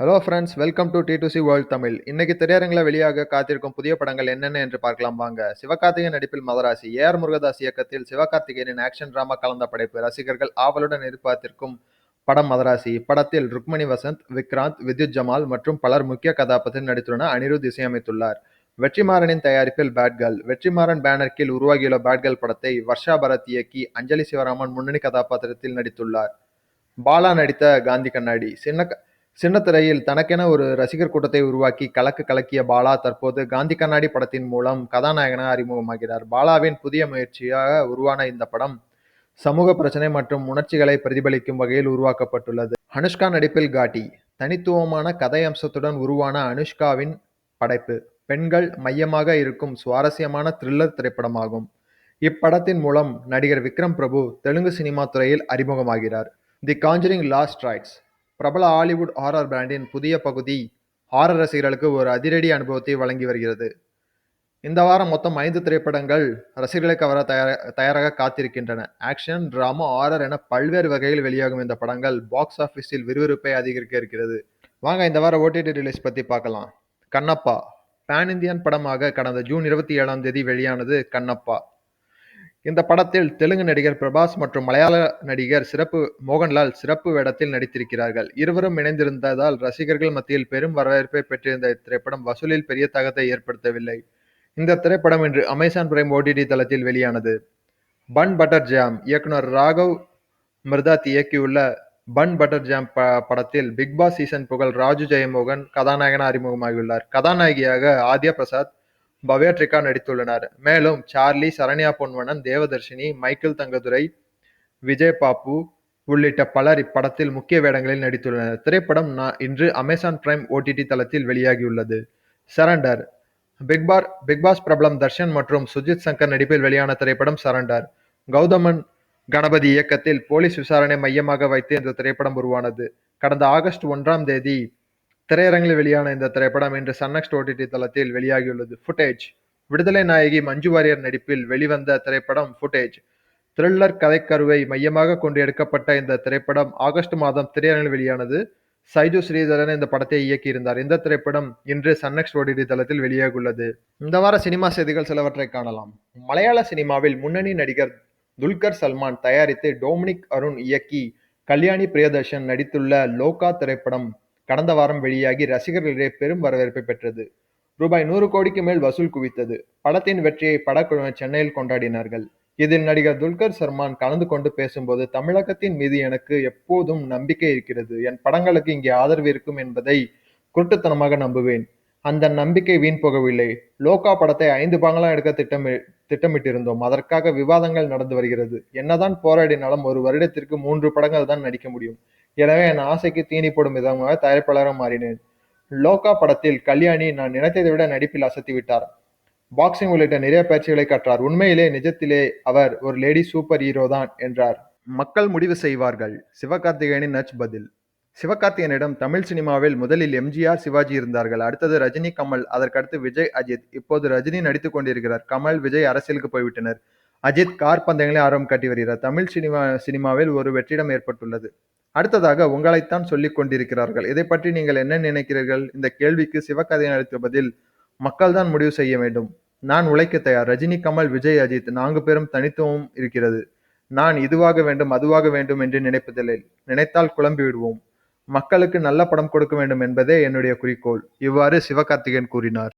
Hello friends welcome to T to C world Tamil இன்னைக்கு திரையரங்கில் வெளியாக காத்திருக்கும் புதிய படங்கள் என்னென்ன என்று பார்க்கலாம் வாங்க. சிவகார்த்திகேயன் நடிப்பில் மதராசி ஏஆர் முருகதாஸ் இயக்கத்தில் சிவகார்த்திகேயனின் ஆக்ஷன் டிராமா கலந்த படைப்பு. ரசிகர்கள் ஆவலுடன் எதிர்பார்த்திருக்கும் படம் மதராசி. இப்படத்தில் ருக்மணி வசந்த் விக்ராந்த் வித்யுத் ஜமால் மற்றும் பலர் முக்கிய கதாபாத்திரத்தில் நடித்துள்ளன அனிருத் இசையமைத்துள்ளார். வெற்றிமாறனின் தயாரிப்பில் பேட்கல் வெற்றிமாறன் பேனர் கீழ் உருவாகியுள்ள பேட்கல் படத்தை வர்ஷா பரத் இயக்கி அஞ்சலி சிவராமன் முன்னணி கதாபாத்திரத்தில் நடித்துள்ளார். பாலா நடித்த காந்தி கண்ணாடி. சின்ன சின்னத்திரையில் தனக்கென ஒரு ரசிகர் கூட்டத்தை உருவாக்கி கலக்கு கலக்கிய பாலா தற்போது காந்தி கண்ணாடி படத்தின் மூலம் கதாநாயகனாக அறிமுகமாகிறார். பாலாவின் புதிய முயற்சியாக உருவான இந்த படம் சமூக பிரச்சனை மற்றும் உணர்ச்சிகளை பிரதிபலிக்கும் வகையில் உருவாக்கப்பட்டுள்ளது. அனுஷ்கா நடிப்பில் காட்டி தனித்துவமான கதை அம்சத்துடன் உருவான அனுஷ்காவின் படைப்பு பெண்கள் மையமாக இருக்கும் சுவாரஸ்யமான த்ரில்லர் திரைப்படமாகும். இப்படத்தின் மூலம் நடிகர் விக்ரம் பிரபு தெலுங்கு சினிமா துறையில் அறிமுகமாகிறார். தி காஞ்சரிங் லாஸ்ட் ரைட்ஸ் பிரபல ஹாலிவுட் ஹாரர் பிராண்டின் புதிய பகுதி ஹாரர் ரசிகர்களுக்கு ஒரு அதிரடி அனுபவத்தை வழங்கி வருகிறது. இந்த வாரம் மொத்தம் ஐந்து திரைப்படங்கள் ரசிகர்களை கவர தயார தயாராக காத்திருக்கின்றன. ஆக்ஷன் டிராமா ஹாரர் என பல்வேறு வகையில் வெளியாகும் இந்த படங்கள் பாக்ஸ் ஆஃபீஸில் விறுவிறுப்பை அதிகரிக்க இருக்கிறது. வாங்க இந்த வாரம் ஓடிடி ரிலீஸ் பற்றி பார்க்கலாம். கண்ணப்பா பேன் இந்தியன் படமாக கடந்த ஜூன் இருபத்தி ஏழாம் தேதி வெளியானது கண்ணப்பா. இந்த படத்தில் தெலுங்கு நடிகர் பிரபாஸ் மற்றும் மலையாள நடிகர் சிறப்பு மோகன்லால் சிறப்பு வேடத்தில் நடித்திருக்கிறார்கள். இருவரும் இணைந்திருந்ததால் ரசிகர்கள் மத்தியில் பெரும் வரவேற்பை பெற்றிருந்த இத்திரைப்படம் வசூலில் பெரிய தாக்கத்தை ஏற்படுத்தவில்லை. இந்த திரைப்படம் இன்று அமேசான் பிரைம் ஓடிடி தளத்தில் வெளியானது. பன் பட்டர் ஜாம் இயக்குனர் ராகவ் மிர்தாத் இயக்கியுள்ள பன் பட்டர் ஜாம் ப படத்தில் பிக் பாஸ் சீசன் புகழ் ராஜு ஜெயமோகன் கதாநாயகன் அறிமுகமாகியுள்ளார். கதாநாயகியாக ஆத்யா பிரசாத் பவ்யாட்ரிகா நடித்துள்ளனர். மேலும் சார்லி சரண்யா பொன்வனன் தேவதர்ஷினி மைக்கேல் தங்கதுரை விஜய் பாப்பு உள்ளிட்ட பலர் இப்படத்தில் முக்கிய வேடங்களில் நடித்துள்ளனர். திரைப்படம் இன்று அமேசான் பிரைம் ஓடிடி தளத்தில் வெளியாகியுள்ளது. சரண்டர் பிக்பார் பிக்பாஸ் பிரபலம் தர்ஷன் மற்றும் சுஜித் சங்கர் நடிப்பில் வெளியான திரைப்படம் சரண்டர். கௌதமன் கணபதி இயக்கத்தில் போலீஸ் விசாரணை மையமாக வைத்து இந்த திரைப்படம் உருவானது. கடந்த ஆகஸ்ட் ஒன்றாம் தேதி திரையரங்கில் வெளியான இந்த திரைப்படம் இன்று சன்னெக்ஸ்ட் ஓடிடி தளத்தில் வெளியாகியுள்ளது. ஃபுட்டேஜ் விடுதலை நாயகி மஞ்சு வாரியர் நடிப்பில் வெளிவந்த திரைப்படம் ஃபுட்டேஜ் த்ரில்லர் கதைக்கருவை மையமாக கொண்டு எடுக்கப்பட்ட இந்த திரைப்படம் ஆகஸ்ட் மாதம் திரையரங்கில் வெளியானது. சைஜு ஸ்ரீதரன் இந்த படத்தை இயக்கியிருந்தார். இந்த திரைப்படம் இன்று சன்னெக்ஸ்ட் ஓடிடி தளத்தில் வெளியாகியுள்ளது. இந்த வார சினிமா செய்திகள் சிலவற்றை காணலாம். மலையாள சினிமாவில் முன்னணி நடிகர் துல்கர் சல்மான் தயாரித்து டோமினிக் அருண் இயக்கி கல்யாணி பிரியதர்ஷன் நடித்துள்ள லோகா திரைப்படம் கடந்த வாரம் வெளியாகி ரசிகர்களிடையே பெரும் வரவேற்பை பெற்றது. ரூபாய் நூறு கோடிக்கு மேல் வசூல் குவித்தது. படத்தின் வெற்றியை படக்குழுவை சென்னையில் கொண்டாடினார்கள். இதில் நடிகர் துல்கர் சல்மான் கலந்து கொண்டு பேசும்போது தமிழகத்தின் மீது எனக்கு எப்போதும் நம்பிக்கை இருக்கிறது. என் படங்களுக்கு இங்கே ஆதரவு இருக்கும் என்பதை குருட்டுத்தனமாக நம்புவேன். அந்த நம்பிக்கை வீண் போகவில்லை. லோகா படத்தை ஐந்து பாங்களாம் எடுக்க திட்டமி திட்டமிட்டிருந்தோம். அதற்காக விவாதங்கள் நடந்து வருகிறது. என்னதான் போராடினாலும் ஒரு வருடத்திற்கு மூன்று படங்கள் தான் நடிக்க முடியும். எனவே என் ஆசைக்கு தீனி போடும் விதமாக தயாரிப்பாளராக மாறினேன். லோகா படத்தில் கல்யாணி நான் நினைத்ததை விட நடிப்பில் அசத்தி விட்டார். பாக்ஸிங் உள்ளிட்ட நிறைய பயிற்சிகளை கற்றார். உண்மையிலே நிஜத்திலே அவர் ஒரு லேடி சூப்பர் ஹீரோ தான் என்றார். மக்கள் முடிவு செய்வார்கள். சிவகார்த்திகேயனின் நச் பதில். சிவகார்த்திகேயனிடம் தமிழ் சினிமாவில் முதலில் எம்ஜிஆர் சிவாஜி இருந்தார்கள். அடுத்தது ரஜினி கமல். அதற்கடுத்து விஜய் அஜித். இப்போது ரஜினி நடித்துக் கொண்டிருக்கிறார். கமல் விஜய் அரசியலுக்கு போய்விட்டனர். அஜித் கார் பந்தயங்களை ஆர்வம் காட்டி வருகிறார். தமிழ் சினிமா சினிமாவில் ஒரு வெற்றிடம் ஏற்பட்டுள்ளது. அடுத்ததாக உங்களைத்தான் சொல்லிக் கொண்டிருக்கிறார்கள். இதை பற்றி நீங்கள் என்ன நினைக்கிறீர்கள்? இந்த கேள்விக்கு சிவகதையின் அளித்த பதில் மக்கள் தான் முடிவு செய்ய வேண்டும். நான் உழைக்க தயார். ரஜினி கமல் விஜய் அஜித் நான்கு பேரும் தனித்துவம் இருக்கிறது. நான் இதுவாக வேண்டும் அதுவாக வேண்டும் என்று நினைப்பதில்லை. நினைத்தால் குழம்பி விடுவோம். மக்களுக்கு நல்ல படம் கொடுக்க வேண்டும் என்பதே என்னுடைய குறிக்கோள். இவ்வாறு சிவகார்த்திகேயன் கூறினார்.